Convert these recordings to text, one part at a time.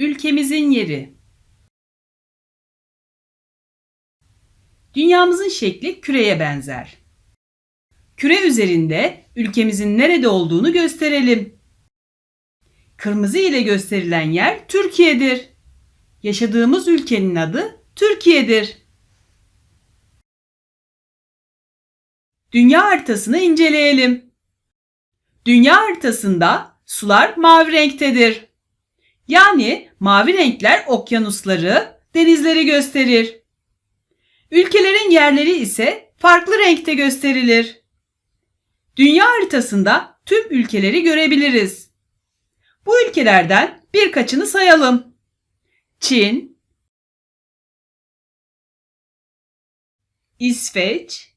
Ülkemizin yeri. Dünyamızın şekli küreye benzer. Küre üzerinde ülkemizin nerede olduğunu gösterelim. Kırmızı ile gösterilen yer Türkiye'dir. Yaşadığımız ülkenin adı Türkiye'dir. Dünya haritasını inceleyelim. Dünya haritasında sular mavi renktedir. Yani mavi renkler okyanusları, denizleri gösterir. Ülkelerin yerleri ise farklı renkte gösterilir. Dünya haritasında tüm ülkeleri görebiliriz. Bu ülkelerden birkaçını sayalım. Çin, İsveç,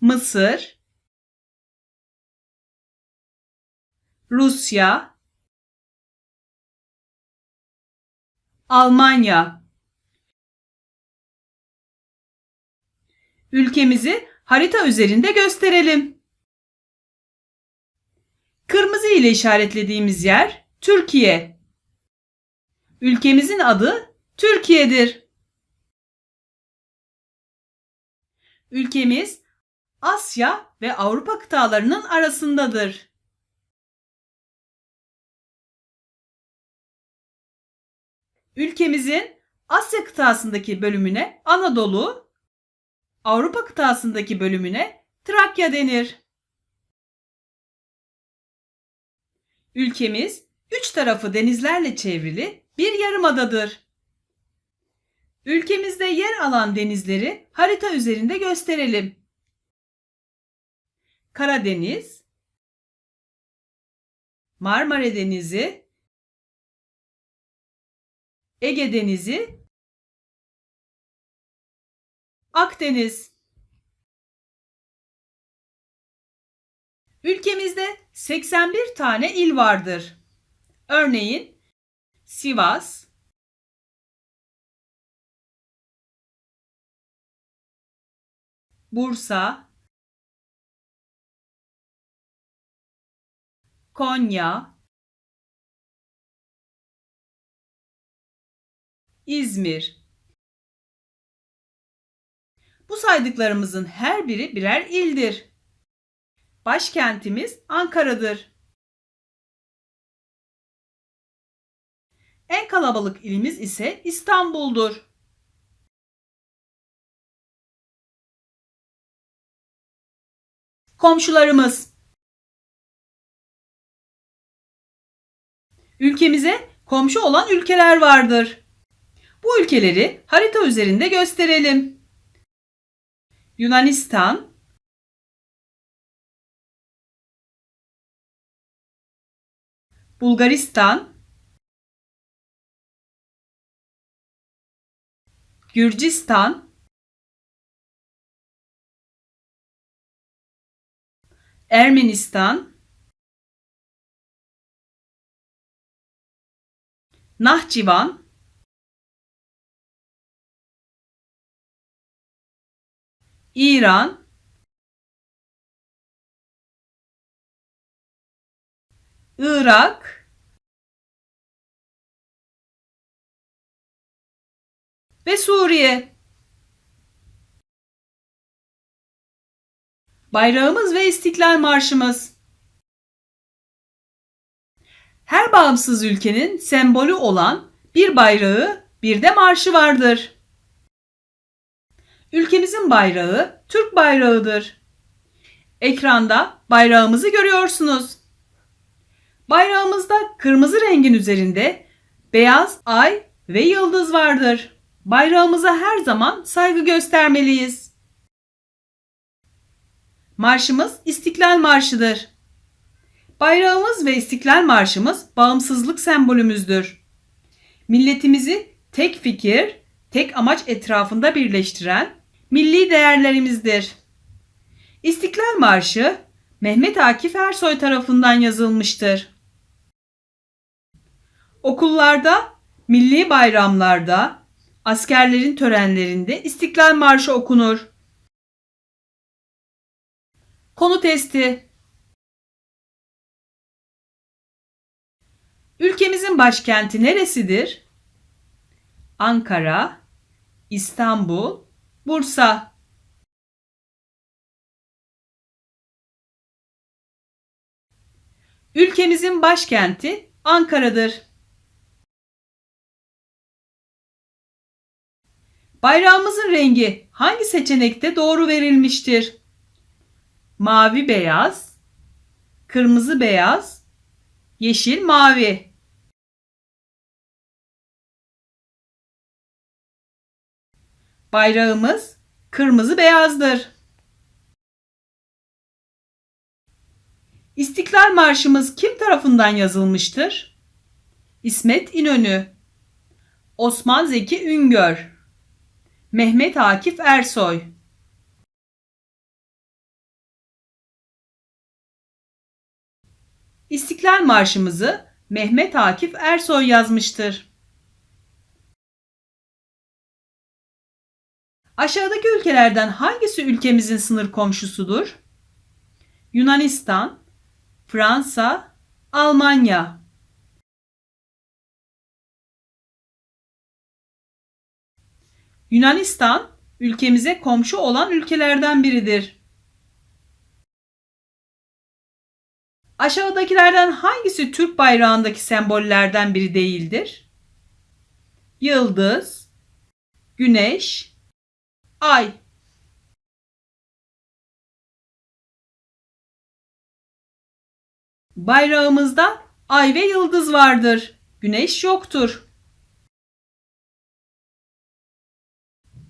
Mısır, Rusya, Almanya. Ülkemizi harita üzerinde gösterelim. Kırmızı ile işaretlediğimiz yer Türkiye. Ülkemizin adı Türkiye'dir. Ülkemiz Asya ve Avrupa kıtalarının arasındadır. Ülkemizin Asya kıtasındaki bölümüne Anadolu, Avrupa kıtasındaki bölümüne Trakya denir. Ülkemiz üç tarafı denizlerle çevrili bir yarımadadır. Ülkemizde yer alan denizleri harita üzerinde gösterelim. Karadeniz, Marmara Denizi, Ege Denizi, Akdeniz. Ülkemizde 81 tane il vardır. Örneğin Sivas, Bursa, Konya, İzmir. Bu saydıklarımızın her biri birer ildir. Başkentimiz Ankara'dır. En kalabalık ilimiz ise İstanbul'dur. Komşularımız Ülkemize komşu olan ülkeler vardır. Bu ülkeleri harita üzerinde gösterelim. Yunanistan, Bulgaristan, Gürcistan, Ermenistan, Nahçıvan, İran, Irak ve Suriye. Bayrağımız ve İstiklal Marşımız. Her bağımsız ülkenin sembolü olan bir bayrağı, bir de marşı vardır. Ülkemizin bayrağı Türk bayrağıdır. Ekranda bayrağımızı görüyorsunuz. Bayrağımızda kırmızı rengin üzerinde beyaz ay ve yıldız vardır. Bayrağımıza her zaman saygı göstermeliyiz. Marşımız İstiklal Marşı'dır. Bayrağımız ve İstiklal Marşımız bağımsızlık sembolümüzdür. Milletimizi tek fikir, tek amaç etrafında birleştiren milli değerlerimizdir. İstiklal Marşı Mehmet Akif Ersoy tarafından yazılmıştır. Okullarda, milli bayramlarda, askerlerin törenlerinde İstiklal Marşı okunur. Konu testi Ülkemizin başkenti neresidir? Ankara, İstanbul, Bursa. Ülkemizin başkenti Ankara'dır. Bayrağımızın rengi hangi seçenekte doğru verilmiştir? Mavi beyaz, kırmızı beyaz, yeşil mavi. Bayrağımız kırmızı beyazdır. İstiklal Marşımız kim tarafından yazılmıştır? İsmet İnönü, Osman Zeki Üngör, Mehmet Akif Ersoy. İstiklal Marşımızı Mehmet Akif Ersoy yazmıştır. Aşağıdaki ülkelerden hangisi ülkemizin sınır komşusudur? Yunanistan, Fransa, Almanya. Yunanistan ülkemize komşu olan ülkelerden biridir. Aşağıdakilerden hangisi Türk bayrağındaki sembollerden biri değildir? Yıldız, güneş, ay. Bayrağımızda ay ve yıldız vardır. Güneş yoktur.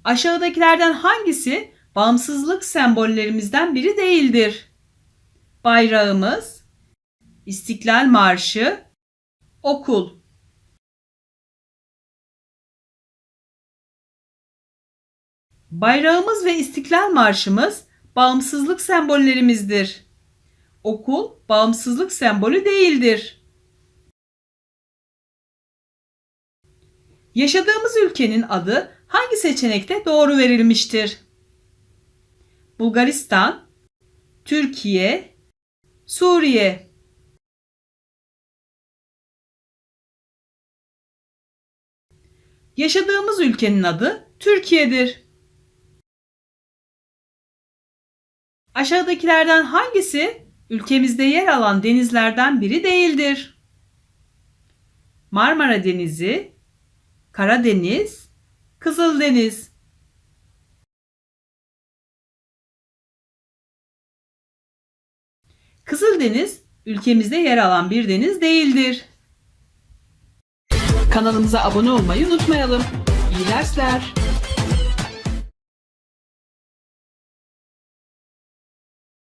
Aşağıdakilerden hangisi bağımsızlık sembollerimizden biri değildir? Bayrağımız, İstiklal Marşı, okul. Bayrağımız ve İstiklal Marşımız bağımsızlık sembollerimizdir. Okul bağımsızlık sembolü değildir. Yaşadığımız ülkenin adı hangi seçenekte doğru verilmiştir? Bulgaristan, Türkiye, Suriye. Yaşadığımız ülkenin adı Türkiye'dir. Aşağıdakilerden hangisi ülkemizde yer alan denizlerden biri değildir? Marmara Denizi, Karadeniz, Kızıldeniz. Kızıldeniz ülkemizde yer alan bir deniz değildir. Kanalımıza abone olmayı unutmayalım. İyi dersler.